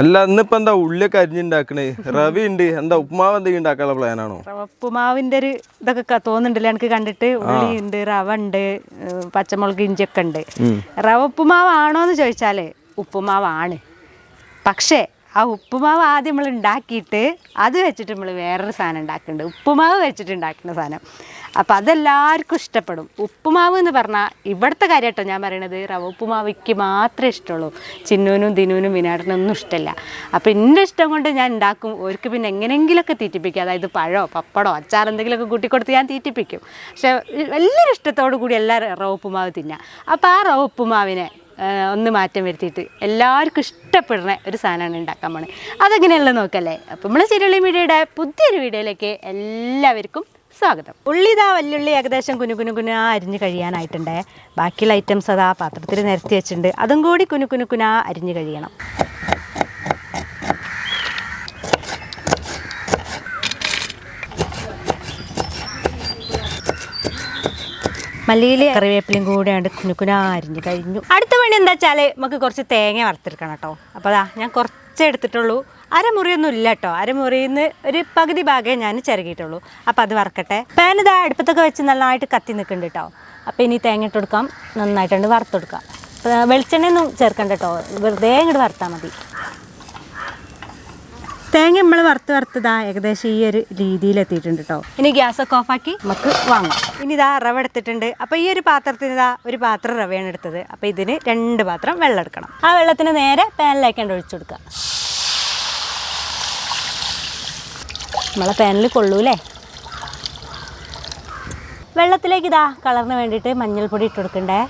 അല്ല ഇന്നിപ്പോ എന്താ ഉള്ളിയൊക്കെ അരിഞ്ഞുണ്ടാക്കണേ? റവി ഉണ്ട്. എന്താ ഉപ്പുമാവ് എന്തെങ്കിലും ഉണ്ടാക്കാനുള്ള പ്ലാനാണോ ഉപ്പുമാവിന്റെ ഒരു ഇതൊക്കെ തോന്നുന്നുണ്ടല്ലോ എനിക്ക് കണ്ടിട്ട്. ഉള്ളി ഉണ്ട് റവ ഉണ്ട് പച്ചമുളക് ഇഞ്ചൊക്കെ ഉണ്ട്. റവ ഉപ്പുമാവാണോ എന്ന് ചോദിച്ചാലേ ഉപ്പുമാവാണ്. പക്ഷേ ആ ഉപ്പുമാവ് ആദ്യം നമ്മൾ ഉണ്ടാക്കിയിട്ട് അത് വെച്ചിട്ട് നമ്മൾ വേറൊരു സാധനം ഉണ്ടാക്കുന്നുണ്ട് ഉപ്പുമാവ് വെച്ചിട്ട് ഉണ്ടാക്കുന്ന സാധനം. അപ്പോൾ അതെല്ലാവർക്കും ഇഷ്ടപ്പെടും. ഉപ്പുമാവ് എന്ന് പറഞ്ഞാൽ ഇവിടുത്തെ കാര്യമായിട്ടോ ഞാൻ പറയണത്. റവ ഉപ്പുമാവിക്ക് മാത്രമേ ഇഷ്ടമുള്ളൂ. ചിന്നൂനും ദിനൂനും വിനാടിനൊന്നും ഇഷ്ടമില്ല അപ്പോൾ എന്റെ ഇഷ്ടം കൊണ്ട് ഞാൻ ഉണ്ടാക്കും. അവർക്ക് പിന്നെ എങ്ങനെയെങ്കിലുമൊക്കെ തീറ്റിപ്പിക്കും. അതായത് പഴമോ പപ്പടോ അച്ചാർ എന്തെങ്കിലുമൊക്കെ കൂട്ടിക്കൊടുത്ത് ഞാൻ തീറ്റിപ്പിക്കും. പക്ഷേ എല്ലാവരും ഇഷ്ടത്തോടു കൂടി എല്ലാവരും റവ ഉപ്പുമാവ് തിന്നാം. അപ്പോൾ ആ റവ ഉപ്പുമാവിനെ ഒന്ന് മാറ്റം വരുത്തിയിട്ട് എല്ലാവർക്കും ഇഷ്ടപ്പെടുന്ന ഒരു സാധനമാണ് ഉണ്ടാക്കാൻ പോണത് അതെങ്ങനെയുള്ളത് നോക്കല്ലേ? അപ്പോൾ നമ്മൾ ചിരുളി മീഡിയയുടെ പുതിയൊരു വീഡിയോയിലേക്ക് എല്ലാവർക്കും സ്വാഗതം. ഉള്ളി ഇതാ വല്യുള്ളി ഏകദേശം കുനു കുനു കുനാ അരിഞ്ഞ് കഴിയാനായിട്ടുണ്ടേ. ബാക്കിയുള്ള ഐറ്റംസ് അതാ പാത്രത്തിൽ നിരത്തി വെച്ചിട്ടുണ്ട്. അതും കൂടി കുനു കുനു കുനാ അരിഞ്ഞ് കഴിയണം. മല്ലിയിലെ കറിവേപ്പിലയും കൂടെ ഉണ്ട് കുനുക്കുന അരിഞ്ഞ് കഴിഞ്ഞു. അടുത്ത പണി എന്താ വെച്ചാൽ നമുക്ക് കുറച്ച് തേങ്ങ വറുത്തെടുക്കണം കേട്ടോ അപ്പോൾ അതാ ഞാൻ കുറച്ചേ എടുത്തിട്ടുള്ളൂ. അരമുറിയൊന്നും ഇല്ല കേട്ടോ അരമുറിയിൽ ഒരു പകുതി ഭാഗമേ ഞാൻ ചിരകിയിട്ടുള്ളൂ അപ്പോൾ അത് വറക്കട്ടെ. പാൻ ഇതാ അടുപ്പത്തൊക്കെ വെച്ച് നന്നായിട്ട് കത്തി നിൽക്കുന്നുണ്ട് കേട്ടോ അപ്പോൾ ഇനി തേങ്ങ ഇട്ട് കൊടുക്കാം. നന്നായിട്ടുണ്ട് വറുത്തെടുക്കാം. വെളിച്ചെണ്ണയൊന്നും ചേർക്കണ്ട കേട്ടോ വെറുതെ ഇങ്ങോട്ട് വറുത്താൽ മതി. തേങ്ങ നമ്മൾ വറുത്ത് വറുത്തതാ ഏകദേശം ഈ ഒരു രീതിയിൽ എത്തിയിട്ടുണ്ട് കേട്ടോ ഇനി ഗ്യാസ് ഒക്കെ ഓഫാക്കി നമുക്ക് വാങ്ങാം. ഇനി ഇതാ റവ എടുത്തിട്ടുണ്ട്. അപ്പോൾ ഈ ഒരു പാത്രത്തിന് ഇതാ ഒരു പാത്രം റവയാണ് എടുത്തത്. അപ്പോൾ ഇതിന് രണ്ട് പാത്രം വെള്ളം എടുക്കണം. ആ വെള്ളത്തിന് നേരെ പാനിലേക്കാണ്ട് ഒഴിച്ചു കൊടുക്കുക. നമ്മളെ പാനിൽ കൊള്ളൂലേ? വെള്ളത്തിലേക്ക് ഇതാ കളറിന് വേണ്ടിയിട്ട് മഞ്ഞൾപ്പൊടി ഇട്ട് കൊടുക്കണ്ടേ?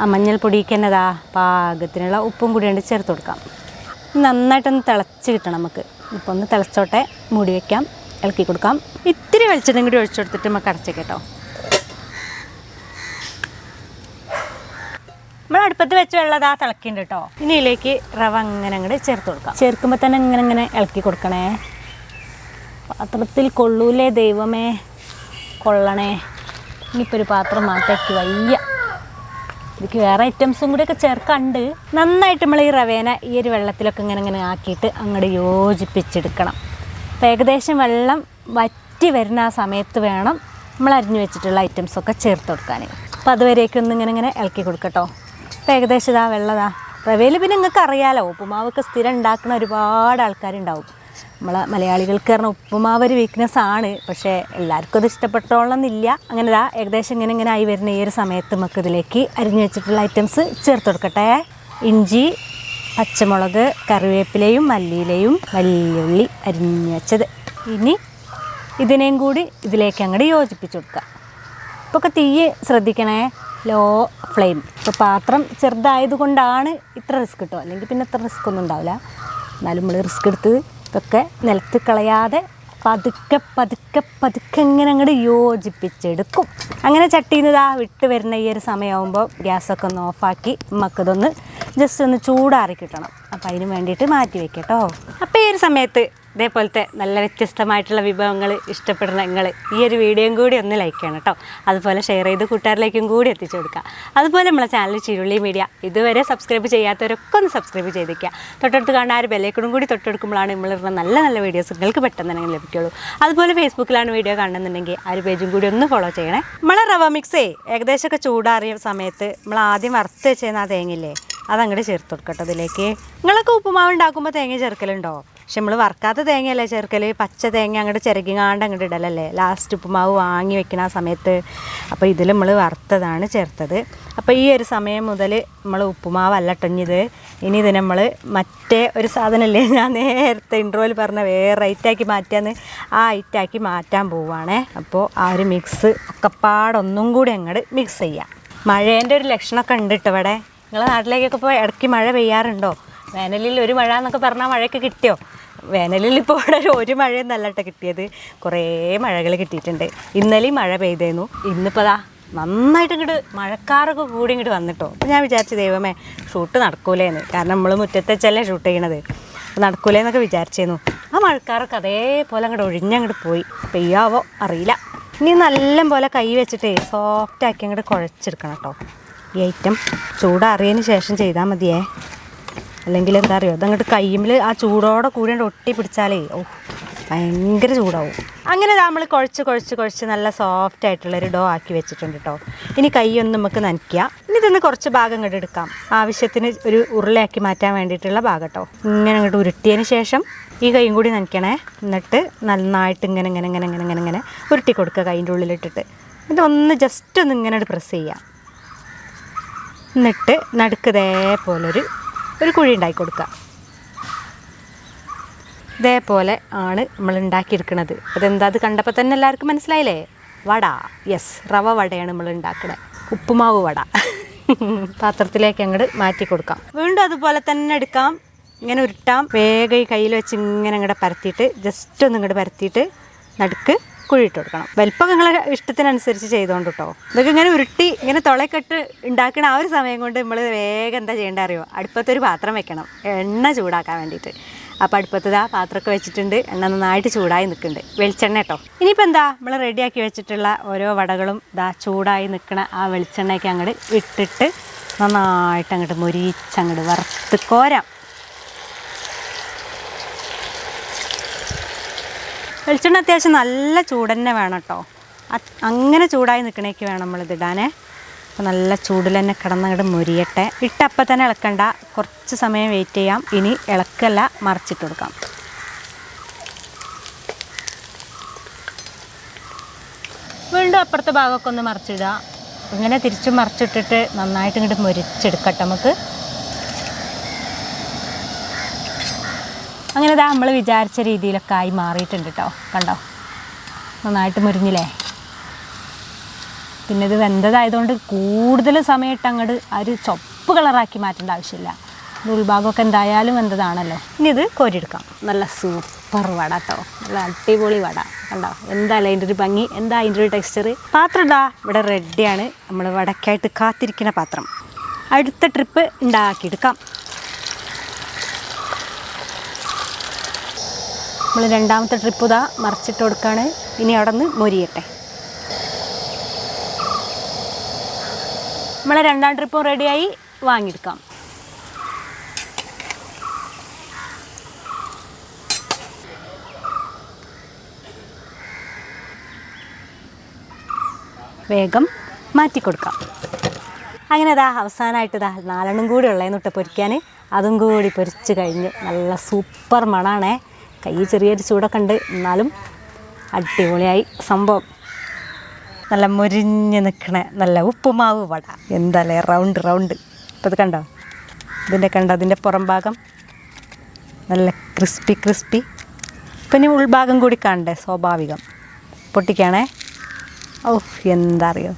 ആ മഞ്ഞൾപ്പൊടിക്ക് തന്നെ ഇതാ പാകത്തിനുള്ള ഉപ്പും കൂടി ഉണ്ട് ചേർത്ത് കൊടുക്കാം. നന്നായിട്ടൊന്ന് തിളച്ച് കിട്ടണം നമുക്ക്. ഇപ്പോൾ ഒന്ന് തിളച്ചോട്ടെ. മൂടി വയ്ക്കാം ഇളക്കി കൊടുക്കാം. ഇത്തിരി വെളിച്ചെണ്ണയും കൂടി ഒഴിച്ചു കൊടുത്തിട്ട് നമുക്ക് അടച്ചേ കേട്ടോ. നമ്മൾ അടുപ്പത്ത് വെച്ച് അതാ തിളക്കിണ്ട് കേട്ടോ. ഇനി ഇതിലേക്ക് റവ അങ്ങനെ അങ്ങോട്ട് ചേർത്ത് കൊടുക്കാം. ചേർക്കുമ്പോൾ തന്നെ ഇങ്ങനെ ഇങ്ങനെ ഇളക്കി കൊടുക്കണേ. പാത്രത്തിൽ കൊള്ളൂലേ ദൈവമേ. കൊള്ളണേ. ഇനിയിപ്പോൾ ഒരു പാത്രം മാറ്റി വയ്യ. ഇതിക്ക് വേറെ ഐറ്റംസും കൂടിയൊക്കെ ചേർക്കാണ്ട് നന്നായിട്ട് നമ്മൾ ഈ റവേന ഈ ഒരു വെള്ളത്തിലൊക്കെ ഇങ്ങനെ ഇങ്ങനെ ആക്കിയിട്ട് അങ്ങോട്ട് യോജിപ്പിച്ചെടുക്കണം. അപ്പോൾ ഏകദേശം വെള്ളം വറ്റി വരുന്ന ആ സമയത്ത് വേണം നമ്മൾ അരിഞ്ഞു വെച്ചിട്ടുള്ള ഐറ്റംസൊക്കെ ചേർത്ത് കൊടുക്കാൻ. അപ്പോൾ അതുവരേക്കും ഒന്ന് ഇങ്ങനെ ഇങ്ങനെ ഇളക്കി കൊടുക്കട്ടോ. അപ്പോൾ ഏകദേശം ഇതാ വെള്ളതാ റവയിൽ പിന്നെ നിങ്ങൾക്ക് അറിയാലോ ഉപ്പുമാവൊക്കെ സ്ഥിരം ഉണ്ടാക്കുന്ന ഒരുപാട് ആൾക്കാരുണ്ടാവും. നമ്മളെ മലയാളികൾക്ക് പറഞ്ഞ ഉപ്പുമാവ് ഒരു വീക്ക്നെസ് ആണ്. പക്ഷേ എല്ലാവർക്കും അത് ഇഷ്ടപ്പെട്ടോളന്നില്ല. അങ്ങനെ ഇതാ ഏകദേശം ഇങ്ങനെ ഇങ്ങനെ ആയി വരുന്ന ഈ ഒരു സമയത്ത് നമുക്ക് ഇതിലേക്ക് അരിഞ്ഞു വെച്ചിട്ടുള്ള ഐറ്റംസ് ചേർത്ത് കൊടുക്കട്ടെ. ഇഞ്ചി പച്ചമുളക് കറിവേപ്പിലയും മല്ലിയിലയും വലിയുള്ളി അരിഞ്ഞു വെച്ചത്. ഇനി ഇതിനെയും കൂടി ഇതിലേക്ക് അങ്ങോട്ട് യോജിപ്പിച്ച് കൊടുക്കുക ഇപ്പോൾ ഒക്കെ തീ ശ്രദ്ധിക്കണേ. ലോ ഫ്ലെയിം ഇപ്പോൾ പാത്രം ചെറുതായത് കൊണ്ടാണ് ഇത്ര റിസ്ക് കിട്ടുക അല്ലെങ്കിൽ പിന്നെ ഇത്ര റിസ്ക് ഒന്നും ഉണ്ടാവില്ല. എന്നാലും നമ്മൾ റിസ്ക് എടുത്ത് ഇതൊക്കെ നിലത്ത് കളയാതെ പതുക്കെ പതുക്കെ പതുക്കെ ഇങ്ങനെ അങ്ങോട്ട് യോജിപ്പിച്ചെടുക്കും. അങ്ങനെ ചട്ടിയിൽ നിന്ന് ഇതാ വിട്ട് വരുന്ന ഈ ഒരു സമയമാകുമ്പോൾ ഗ്യാസൊക്കെ ഒന്ന് ഓഫാക്കി നമുക്കിതൊന്ന് ജസ്റ്റ് ഒന്ന് ചൂടാറി കിട്ടണം. അപ്പോൾ അതിന് വേണ്ടിയിട്ട് മാറ്റി വെക്കട്ടോ അപ്പോൾ ഈ ഒരു സമയത്ത് ഇതേപോലത്തെ നല്ല വ്യത്യസ്തമായിട്ടുള്ള വിഭവങ്ങൾ ഇഷ്ടപ്പെടുന്ന നിങ്ങൾ ഈ ഒരു വീഡിയോയും കൂടി ഒന്ന് ലൈക്ക് ചെയ്യണം കേട്ടോ അതുപോലെ ഷെയർ ചെയ്ത് കൂട്ടുകാരിലേക്കും കൂടി എത്തിച്ചു കൊടുക്കുക. അതുപോലെ നമ്മളെ ചാനൽ ചിരുള്ളി മീഡിയ ഇതുവരെ സബ്സ്ക്രൈബ് ചെയ്യാത്തവരൊക്കെ ഒന്ന് സബ്സ്ക്രൈബ് ചെയ്തേക്കുക തൊട്ടടുത്ത് കാണാൻ ആ ഒരു ബെല്ലേക്കൂടും കൂടി തൊട്ടെടുക്കുമ്പോഴാണ് നമ്മളിടുന്ന നല്ല നല്ല വീഡിയോസ് നിങ്ങൾക്ക് പെട്ടെന്ന് തന്നെ ലഭിക്കുള്ളൂ. അതുപോലെ ഫേസ്ബുക്കിലാണ് വീഡിയോ കാണുന്നുണ്ടെങ്കിൽ ആ ഒരു പേജും കൂടി ഒന്ന് ഫോളോ ചെയ്യണേ. നമ്മളെ റവ മിക്സേ ഏകദേശമൊക്കെ ചൂടാറിയ സമയത്ത് നമ്മൾ ആദ്യം വറുത്ത് വെച്ചേന്ന ആ തേങ്ങയില്ലേ അതങ്ങോട്ട് ചേർത്ത് കൊടുക്കട്ടോ ഇതിലേക്ക്. നിങ്ങളൊക്കെ ഉപ്പുമാവ് ഉണ്ടാക്കുമ്പോൾ തേങ്ങ ചേർക്കലുണ്ടോ? പക്ഷെ നമ്മൾ വറുക്കാത്ത തേങ്ങയല്ലേ ചേർക്കൽ പച്ച തേങ്ങ അങ്ങോട്ട് ചിരകിങ്ങാണ്ട് അങ്ങോട്ട് ഇടലല്ലേ? ലാസ്റ്റ് ഉപ്പുമാവ് വാങ്ങി വെക്കുന്ന ആ സമയത്ത്. അപ്പോൾ ഇതിൽ നമ്മൾ വറുത്തതാണ് ചേർത്തത്. അപ്പോൾ ഈ ഒരു സമയം മുതൽ നമ്മൾ ഉപ്പുമാവ് അല്ലട്ടഞ്ഞത് ഇനി ഇത്. നമ്മൾ മറ്റേ ഒരു സാധനമല്ലേ ഞാൻ നേരത്തെ ഇൻട്രോയിൽ പറഞ്ഞ വേറെ ഐറ്റാക്കി മാറ്റാന്ന്. ആ ഐറ്റാക്കി മാറ്റാൻ പോവുകയാണേ അപ്പോൾ ആ ഒരു മിക്സ് ഒക്കെപ്പാടൊന്നും കൂടി അങ്ങോട്ട് മിക്സ് ചെയ്യാം. മഴേന്റെ ഒരു ലക്ഷണമൊക്കെ ഉണ്ട് കേട്ടോ ഇവിടെ. നിങ്ങളെ നാട്ടിലേക്കൊക്കെ ഇപ്പോൾ ഇടയ്ക്ക് മഴ പെയ്യാറുണ്ടോ? വേനലിൽ ഒരു മഴ എന്നൊക്കെ പറഞ്ഞാൽ മഴയൊക്കെ കിട്ടിയോ? വേനലിൽ ഇപ്പോൾ ഇവിടെ ഒരു- മഴയൊന്നല്ല കേട്ടോ കിട്ടിയത്. കുറേ മഴകൾ കിട്ടിയിട്ടുണ്ട്. ഇന്നലെയും മഴ പെയ്തേന്നു ഇന്നിപ്പോൾ നന്നായിട്ട് ഇങ്ങോട്ട് മഴക്കാറൊക്കെ കൂടി ഇങ്ങോട്ട് വന്നിട്ടോ. അപ്പോൾ ഞാൻ വിചാരിച്ചു ദൈവമേ ഷൂട്ട് നടക്കൂലേന്ന്. കാരണം നമ്മൾ മുറ്റത്തെ വെച്ചല്ലേ ഷൂട്ട് ചെയ്യണത്. നടക്കൂലേന്നൊക്കെ വിചാരിച്ചേന്നു ആ മഴക്കാറൊക്കെ അതേപോലെ അങ്ങോട്ട് ഒഴിഞ്ഞങ്ങോട്ട് പോയി. പെയ്യാവോ അറിയില്ല. ഇനി നല്ല പോലെ കൈ വെച്ചിട്ട് സോഫ്റ്റാക്കി അങ്ങോട്ട് കുഴച്ചെടുക്കണം കേട്ടോ. ഈ ഐറ്റം ചൂടാറിയതിന് ശേഷം ചെയ്താൽ മതിയേ. അല്ലെങ്കിൽ എന്താ അറിയോ? അതങ്ങോട്ട് കയ്യുമ്മിൽ ആ ചൂടോടെ കൂടി ഒട്ടി പിടിച്ചാലേ ഓ ഭയങ്കര ചൂടാവും. അങ്ങനെ നമ്മൾ കുഴച്ച് കുഴച്ച് കുഴച്ച് നല്ല സോഫ്റ്റ് ആയിട്ടുള്ള ഒരു ഡോ ആക്കി വെച്ചിട്ടുണ്ട് കേട്ടോ ഇനി കൈയൊന്ന് നമുക്ക് നനയ്ക്കുക ഇനി ഇതൊന്ന് കുറച്ച് ഭാഗം ഇങ്ങോട്ട് എടുക്കാം. ആവശ്യത്തിന് ഒരു ഉരുളയാക്കി മാറ്റാൻ വേണ്ടിയിട്ടുള്ള ഭാഗം കേട്ടോ ഇങ്ങനെ അങ്ങോട്ട് ഉരുട്ടിയതിന് ശേഷം ഈ കൈയും കൂടി നനയ്ക്കണേ. എന്നിട്ട് നന്നായിട്ട് ഇങ്ങനെ ഇങ്ങനെ ഇങ്ങനെ ഇങ്ങനെ ഇങ്ങനെ ഇങ്ങനെ ഉരുട്ടി കൊടുക്കുക കൈന്റെ ഉള്ളിലിട്ടിട്ട്. എന്നിട്ട് ഒന്ന് ജസ്റ്റ് ഒന്ന് ഇങ്ങനെ പ്രസ് ചെയ്യുക എന്നിട്ട് നടുക്ക് ഇതേപോലൊരു ഒരു കുഴി ഉണ്ടാക്കി കൊടുക്കുക ഇതേപോലെ ആണ് നമ്മൾ ഉണ്ടാക്കിയെടുക്കുന്നത് അതെന്താ? അത് കണ്ടപ്പോൾ തന്നെ എല്ലാവർക്കും മനസ്സിലായില്ലേ? വട. യെസ് റവ വടയാണ് നമ്മൾ ഉണ്ടാക്കുന്നത് ഉപ്പുമാവ് വട. പാത്രത്തിലേക്ക് അങ്ങോട്ട് മാറ്റി കൊടുക്കാം. വീണ്ടും അതുപോലെ തന്നെ എടുക്കാം. ഇങ്ങനെ ഉരുട്ടാം. വേഗം ഈ കയ്യിൽ വെച്ച് ഇങ്ങനെ അങ്ങോട്ട് പരത്തിയിട്ട് ജസ്റ്റ് ഒന്ന് ഇങ്ങോട്ട് പരത്തിയിട്ട് നടുക്ക് കുഴിയിട്ട് കൊടുക്കണം. വലിപ്പം നിങ്ങളെ ഇഷ്ടത്തിനനുസരിച്ച് ചെയ്തോണ്ട് കേട്ടോ ഇതൊക്കെ ഇങ്ങനെ ഉരുട്ടി ഇങ്ങനെ തുളക്കെട്ട് ഉണ്ടാക്കണ ആ ഒരു സമയം കൊണ്ട് നമ്മൾ വേഗം എന്താ ചെയ്യേണ്ട അറിയോ? അടുപ്പത്തൊരു പാത്രം വെക്കണം. എണ്ണ ചൂടാക്കാൻ വേണ്ടിയിട്ട് അപ്പോൾ അടുപ്പത്ത് ആ പാത്രമൊക്കെ വെച്ചിട്ടുണ്ട്. എണ്ണ നന്നായിട്ട് ചൂടായി നിൽക്കുന്നുണ്ട് വെളിച്ചെണ്ണ കേട്ടോ ഇനിയിപ്പോൾ എന്താ? നമ്മൾ റെഡിയാക്കി വെച്ചിട്ടുള്ള ഓരോ വടകളും ഇതാ ചൂടായി നിൽക്കണ ആ വെളിച്ചെണ്ണയൊക്കെ അങ്ങോട്ട് ഇട്ടിട്ട് നന്നായിട്ട് അങ്ങോട്ട് മൊരിച്ചങ്ങോട്ട് വറുത്ത് കോരാം. വെളിച്ചെണ്ണ അത്യാവശ്യം നല്ല ചൂട് തന്നെ വേണം കേട്ടോ അങ്ങനെ ചൂടായി നിൽക്കണേക്ക് വേണം നമ്മളിത് ഇടാനേ അപ്പോൾ നല്ല ചൂടിൽ തന്നെ കിടന്നങ്ങോട്ട് മുരിയട്ടെ. ഇട്ടപ്പം തന്നെ ഇളക്കണ്ട. കുറച്ച് സമയം വെയിറ്റ് ചെയ്യാം. ഇനി ഇളക്കല്ല മറിച്ചിട്ട് കൊടുക്കാം. വീണ്ടും അപ്പുറത്തെ ഭാഗമൊക്കെ ഒന്ന് മറിച്ചിടുക. ഇങ്ങനെ തിരിച്ചും മറിച്ചിട്ടിട്ട് നന്നായിട്ട് ഇങ്ങോട്ട് മുരിച്ചെടുക്കട്ടെ നമുക്ക്. അങ്ങനെ ഇതാ നമ്മൾ വിചാരിച്ച രീതിയിലൊക്കെ ആയി മാറിയിട്ടുണ്ട് കേട്ടോ കണ്ടോ? നന്നായിട്ട് മുരിഞ്ഞില്ലേ? പിന്നെ ഇത് വെന്തതായതുകൊണ്ട് കൂടുതൽ സമയത്ത് അങ്ങോട്ട് ആ ഒരു ചൊപ്പ് കളറാക്കി മാറ്റേണ്ട ആവശ്യമില്ല. ഉൾഭാഗമൊക്കെ എന്തായാലും വെന്തതാണല്ലോ. ഇനി ഇത് കോരിയെടുക്കാം. നല്ല സൂപ്പർ വട കേട്ടോ നല്ല അടിപൊളി വട. കണ്ടോ? എന്താ അതിന്റെ ഒരു ഭംഗി എന്താ അതിന്റെ ഒരു ടെക്സ്ചർ പാത്രം ഇവിടെ റെഡിയാണ് നമ്മൾ വടക്കായിട്ട് കാത്തിരിക്കുന്ന പാത്രം. അടുത്ത ട്രിപ്പ് ഉണ്ടാക്കിയെടുക്കാം. നമ്മൾ രണ്ടാമത്തെ ട്രിപ്പ് ഇതാ മറിച്ചിട്ട് കൊടുക്കുകയാണ് ഇനി അവിടെ നിന്ന് മൊരിയട്ടെ. നമ്മളെ രണ്ടാം ട്രിപ്പും റെഡിയായി വാങ്ങിയെടുക്കാം. വേഗം മാറ്റി കൊടുക്കാം. അങ്ങനെ ഇതാ അവസാനമായിട്ട് ഇതാ നാലെണ്ണം കൂടി ഉള്ളതെന്ന് തൊട്ട് പൊരിക്കാൻ അതും കൂടി പൊരിച്ച് കഴിഞ്ഞ് നല്ല സൂപ്പർ മണാണേ. കൈ ചെറിയൊരു ചൂടൊക്കെ ഉണ്ട് എന്നാലും അടിപൊളിയായി. സംഭവം. നല്ല മുരിഞ്ഞ് നിൽക്കണേ നല്ല ഉപ്പുമാവ് വട. എന്താല്ലേ? Round round. ഇപ്പം ഇത് കണ്ടോ? ഇതിന്റെ കണ്ടോ? അതിന്റെ പുറം ഭാഗം നല്ല ക്രിസ്പി ക്രിസ്പി. ഇനി ഉൾഭാഗം കൂടി കാണണ്ടേ? സ്വാഭാവികം. പൊട്ടിക്കാണേ? ഓ എന്താ അറിയോ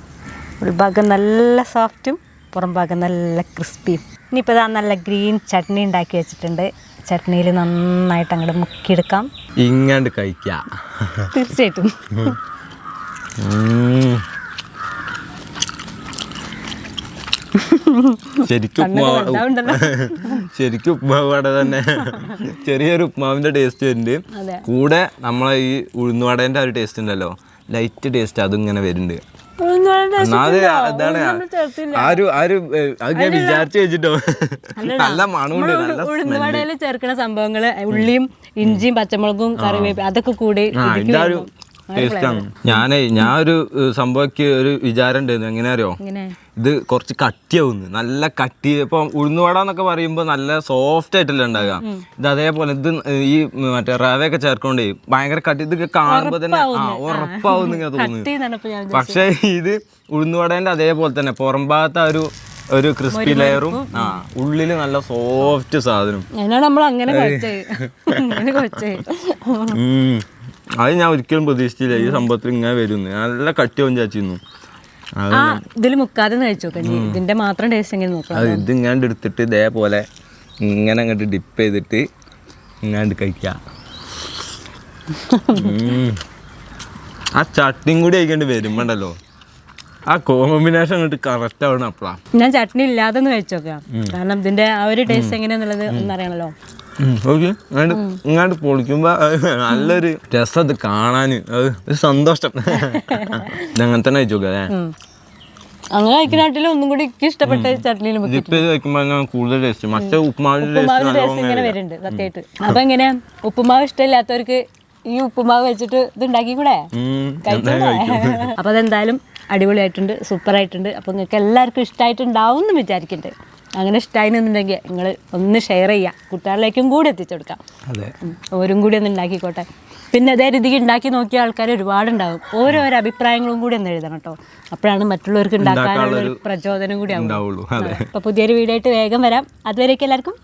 ഉൾഭാഗം നല്ല സോഫ്റ്റും പുറം ഭാഗം നല്ല ക്രിസ്പിയും. ഇനിയിപ്പോൾ ഇതാ നല്ല ഗ്രീൻ ചട്നി ഉണ്ടാക്കി വെച്ചിട്ടുണ്ട്. ചട്നിയിൽ നന്നായിട്ട് അങ്ങോട്ട് മുക്കിയെടുക്കാം. ഇങ്ങാണ്ട് കഴിക്കാം. തീർച്ചയായിട്ടും. ശരിക്കും ഉപ്മാവ് ശരിക്കും ഉപ്മാവട തന്നെ. ചെറിയൊരു ഉപ്മാവിന്റെ ടേസ്റ്റ് വരുന്നുണ്ട്. കൂടെ നമ്മളെ ഈ ഉഴുന്നുവടേന്റെ ആ ഒരു ടേസ്റ്റ് ഉണ്ടല്ലോ. ലൈറ്റ് ടേസ്റ്റ് അതും ഇങ്ങനെ വരുന്നുണ്ട്. അതാണ് ആരും ആ അത് ഞാൻ വിചാരിച്ചു വെച്ചിട്ടോ. നല്ല മണമുണ്ട് ചേർക്കുന്ന സംഭവങ്ങൾ ഉള്ളിയും ഇഞ്ചിയും പച്ചമുളകും കറിവേപ്പ് അതൊക്കെ കൂടി ഞാനേ ഞാൻ ഒരു സംഭവം സംഭവക്ക് ഒരു വിചാരം ഉണ്ടായിരുന്നു എങ്ങനെ അറിയോ? ഇങ്ങനെ ഇത് കുറച്ച് കട്ടിയാവുന്നു. നല്ല കട്ടി ഇപ്പൊ ഉഴുന്നുവട എന്നൊക്കെ പറയുമ്പോൾ നല്ല സോഫ്റ്റ് ആയിട്ടല്ലേ ഉണ്ടാകുക ഇത് അതേപോലെ ഇത് ഈ മറ്റേ റവയൊക്കെ ചേർക്കൊണ്ടേ ഭയങ്കര കട്ടി ഇത് കാണുമ്പോൾ തന്നെ ആ ഉറപ്പാവും ഇങ്ങനെ തോന്നുന്നു. പക്ഷേ ഇത് ഉഴുന്നുവടേന്റെ അതേപോലെ തന്നെ പുറം ഭാഗത്ത് ആ ഒരു ഒരു ക്രിസ്പി ലെയറും ആ ഉള്ളിൽ നല്ല സോഫ്റ്റ് സാധനം. നമ്മൾ അങ്ങനെ അത് ഞാൻ ഒരിക്കലും പ്രതീക്ഷിച്ചില്ല. ഈ സംഭവത്തിൽ ഇങ്ങനെ വരുന്നു. നല്ല കട്ടിയാവും ചാച്ചിരുന്നു ആ ഇതിൽ മുക്കാതെ കഴിച്ചു ഇതിന്റെ മാത്രം ടേസ്റ്റ് എങ്ങനെ നോക്കാം ഇത് ഇങ്ങാണ്ട് എടുത്തിട്ട് ഇതേപോലെ ഇങ്ങനെ അങ്ങോട്ട് ഡിപ്പ് ചെയ്തിട്ട് ഇങ്ങാണ്ട് കഴിക്കാം. ആ ചട്നിയും കൂടി കഴിക്കേണ്ടി വരുമ്പോണ്ടല്ലോ. ആ കോമ്പിനേഷൻ അങ്ങോട്ട് കറക്റ്റ് ആവണം അപ്പളാ. ഞാൻ ചട്നി ഇല്ലാതെ ഒന്ന് കഴിച്ചു കാരണം ഇതിന്റെ ആ ഒരു ടേസ്റ്റ് എങ്ങനെയാന്നുള്ളത് ഒന്നറിയണല്ലോ ഇങ്ങാണ്ട് പൊളിക്കുമ്പോ നല്ലൊരു രസം അത് കാണാൻ അത് സന്തോഷം. അങ്ങനെ തന്നെ അയച്ചു നോക്കാം. അങ്ങനെ കഴിക്കുന്ന ഒന്നും കൂടി എനിക്ക് ഇഷ്ടപ്പെട്ട ചട്നിയിൽ കൂടുതൽ ടേസ്റ്റ് മറ്റേ ഉപ്പുമാവിന്റെ ടേസ്റ്റ് ഇങ്ങനെ വരുന്നുണ്ട് സത്യമായിട്ട്. അപ്പൊ എങ്ങനെ ഉപ്പുമാവ് ഇഷ്ടമില്ലാത്തവർക്ക് ഈ ഉപ്പുമാവ് വെച്ചിട്ട് ഇത് ഉണ്ടാക്കി കൂടെ അപ്പൊ അതെന്തായാലും അടിപൊളിയായിട്ടുണ്ട് സൂപ്പർ ആയിട്ടുണ്ട്. അപ്പൊ നിങ്ങൾക്ക് എല്ലാവർക്കും ഇഷ്ടമായിട്ടുണ്ടാവും എന്ന് വിചാരിക്കുന്നുണ്ട് അങ്ങനെ ഇഷ്ടമായിരുന്നുണ്ടെങ്കിൽ നിങ്ങൾ ഒന്ന് ഷെയർ ചെയ്യുക. കുട്ടികളിലേക്കും കൂടി എത്തിച്ചു കൊടുക്കാം. അതെ. ഓരും കൂടി ഒന്ന് ഉണ്ടാക്കിക്കോട്ടെ. പിന്നെ അതേ രീതിക്ക് ഉണ്ടാക്കി നോക്കിയ ആൾക്കാർ ഒരുപാടുണ്ടാകും ഓരോരോ അഭിപ്രായങ്ങളും കൂടി ഒന്ന് എഴുതണം കേട്ടോ. അപ്പോഴാണ് മറ്റുള്ളവർക്ക് ഉണ്ടാക്കാനുള്ള ഒരു പ്രചോദനം കൂടി ആവും ഉണ്ടാവുള്ളൂ. അതെ. അപ്പോൾ പുതിയൊരു വീഡിയോ ആയിട്ട് വേഗം വരാം. അതുവരേക്കും എല്ലാവർക്കും